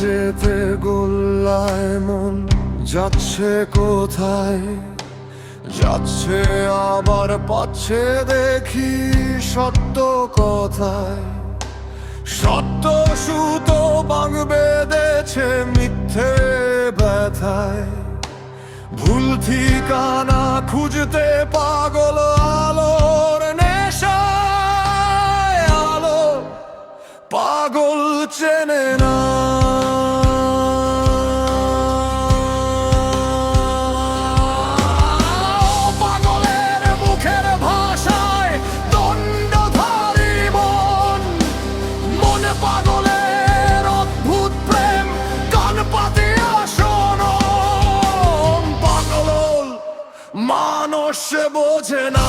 যেতে গোল্লায় মন যাচ্ছে কোথায়? যাচ্ছে আবার পাচ্ছে দেখি সত্য কথায়। সত্য সুতো বাং বেঁধেছে মিথ্যে ব্যথায়। ভুল ঠিকানা খুঁজতে পাগল আলোর নেশায় আলো। পাগল চেনে পাগলের অদ্ভুত প্রেম মানুষ বোঝে না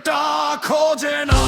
চিন্তা খোঁজে না।